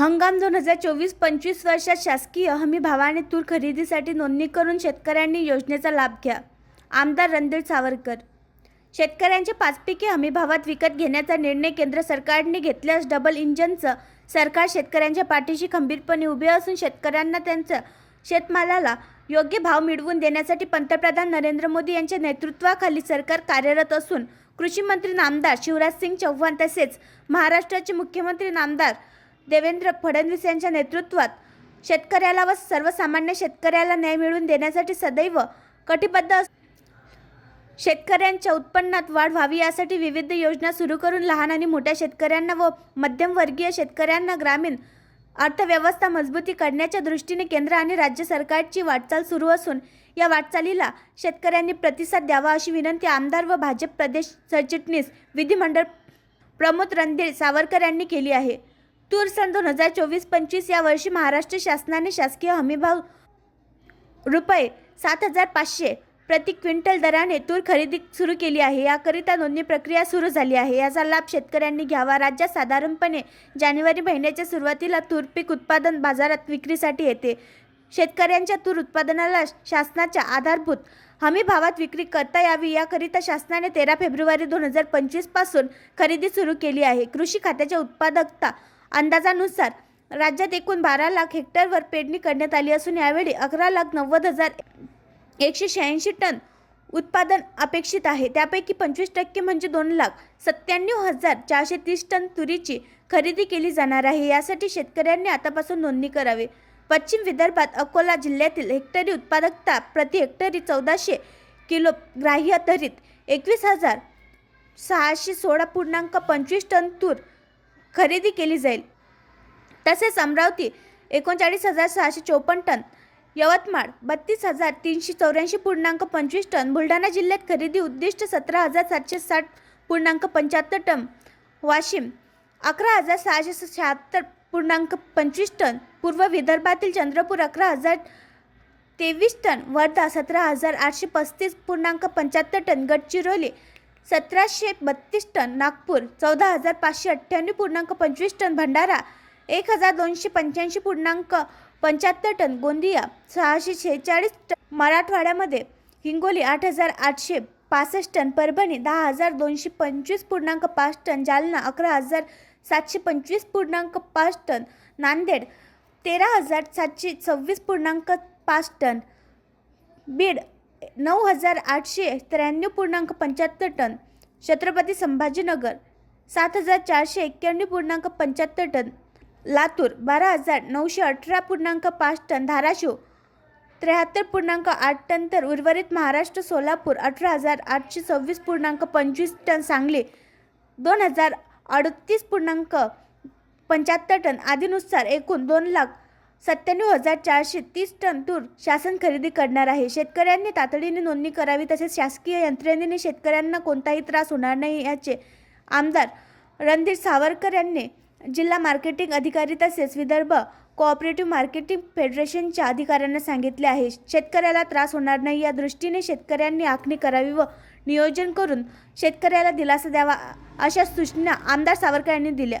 हंगाम दोन हजार चोवीस पंचवीस वर्षात शासकीय हमी भावाने तूर खरेदीसाठी नोंदणी करून शेतकऱ्यांनी योजनेचा लाभ घ्या. आमदार रणधीर सावरकर. शेतकऱ्यांचे पाचपिके हमी भावात विकत घेण्याचा निर्णय केंद्र सरकारने घेतल्यास डबल इंजनचं सरकार शेतकऱ्यांच्या पाठीशी खंबीरपणे उभे असून शेतकऱ्यांना त्यांचं शेतमालाला योग्य भाव मिळवून देण्यासाठी पंतप्रधान नरेंद्र मोदी यांच्या नेतृत्वाखाली सरकार कार्यरत असून कृषी मंत्री नामदार शिवराज सिंग चौहान तसेच महाराष्ट्राचे मुख्यमंत्री नामदार देवेंद्र फडणवीस यांच्या नेतृत्वात शेतकऱ्याला व सर्वसामान्य शेतकऱ्याला न्याय मिळवून देण्यासाठी सदैव कटिबद्ध शेतकऱ्यांच्या उत्पन्नात वाढ व्हावी यासाठी विविध योजना सुरू करून लहान आणि मोठ्या शेतकऱ्यांना व मध्यमवर्गीय शेतकऱ्यांना ग्रामीण अर्थव्यवस्था मजबूती करण्याच्या दृष्टीने केंद्र आणि राज्य सरकारची वाटचाल सुरू असून या वाटचालीला शेतकऱ्यांनी प्रतिसाद द्यावा अशी विनंती आमदार व भाजप प्रदेश सरचिटणीस विधिमंडळ प्रमोद रणधीर सावरकर यांनी केली आहे. तूर सन दोन हजार चोवीस पंचवीस या वर्षी महाराष्ट्र शासनाने शासकीय हमीभाव रुपये सात हजार पाचशे प्रति क्विंटल दराने तूर खरेदी सुरू केली आहे. याकरिता नोंदणी प्रक्रिया सुरू झाली आहे. याचा लाभ शेतकऱ्यांनी घ्यावा. राज्यात साधारणपणे जानेवारी महिन्याच्या सुरुवातीला तूर पीक उत्पादन बाजारात विक्रीसाठी येते. शेतकऱ्यांच्या तूर उत्पादनाला शासनाच्या आधारभूत हमी भावात विक्री करता यावी. याकरिता शासनाने तेरा फेब्रुवारी दोन हजार पंचवीसपासून खरेदी सुरू केली आहे. कृषी खात्याच्या उत्पादकता अंदाजानुसार राज्यात एकूण बारा लाख हेक्टरवर पेरणी करण्यात आली असून यावेळी अकरा लाख नव्वद हजार एकशे शहाऐंशी टन उत्पादन अपेक्षित आहे. त्यापैकी पंचवीस टक्के म्हणजे दोन लाख सत्त्याण्णव हजार चारशे तीस टन तुरीची खरेदी केली जाणार आहे. यासाठी शेतकऱ्यांनी आतापासून नोंदणी करावी. पश्चिम विदर्भात अकोला जिल्ह्यातील हेक्टरी उत्पादकता प्रति हेक्टरी चौदाशे किलो ग्राह्य तरीत एकवीस हजार सहाशे सोळा पूर्णांक पंचवीस टन तूर खरेदी केली जाईल. तसेच अमरावती एकोणचाळीस हजार सहाशे चोपन्न टन यवतमाळ बत्तीस हजार तीनशे चौऱ्याऐंशी पूर्णांक पंचवीस टन बुलढाणा जिल्ह्यात खरेदी उद्दिष्ट सतरा हजार सातशे साठ पूर्णांक पंच्याहत्तर टन वाशिम अकरा हजार सहाशे शहात्तर पूर्णांक पंचवीस टन पूर्व विदर्भातील चंद्रपूर अकरा हजार तेवीस टन वर्धा सतरा हजार आठशे पस्तीस पूर्णांक पंच्याहत्तर टन गडचिरोली सतराशे बत्तीस टन नागपूर चौदा हजार पाचशे अठ्ठ्याण्णव पूर्णांक पंचवीस टन भंडारा एक हजार दोनशे पंच्याऐंशी पूर्णांक पंच्याहत्तर टन गोंदिया सहाशे शेहेचाळीस टन मराठवाड्यामध्ये हिंगोली आठ हजार आठशे पासष्ट टन परभणी दहा हजार दोनशे पंचवीस पूर्णांक पाच टन जालना अकरा हजार सातशे पंचवीस पूर्णांक पाच टन नांदेड तेरा हजार सातशे सव्वीस पूर्णांक पाच टन बीड नऊ हजार आठशे त्र्याण्णव पूर्णांक पंच्याहत्तर टन. छत्रपती संभाजीनगर सात हजार चारशे एक्क्याण्णव पूर्णांक पंच्याहत्तर टन. लातूर बारा हजार नऊशे अठरा पूर्णांक पाच टन. धाराशिव त्र्याहत्तर पूर्णांक आठ टन. तर उर्वरित महाराष्ट्र सोलापूर अठरा हजार आठशे सव्वीस पूर्णांक पंचवीस टन. सांगली दोन हजार अडतीस पूर्णांक पंच्याहत्तर टन. आदीनुसार एकूण दोन लाख सत्त्याण्णव हजार चारशे तीस टन तूर शासन खरेदी करणार आहे. शेतकऱ्यांनी तातडीने नोंदणी करावी तसेच शासकीय यंत्रणेने शेतकऱ्यांना कोणताही त्रास होणार नाही याचे आमदार रणधीर सावरकर यांनी जिल्हा मार्केटिंग अधिकारी तसेच विदर्भ कोऑपरेटिव्ह मार्केटिंग फेडरेशनच्या अधिकाऱ्यांना सांगितले आहे. शेतकऱ्याला त्रास होणार नाही या दृष्टीने शेतकऱ्यांनी आखणी करावी व नियोजन करून शेतकऱ्याला दिलासा द्यावा अशा सूचना आमदार सावरकर यांनी दिल्या.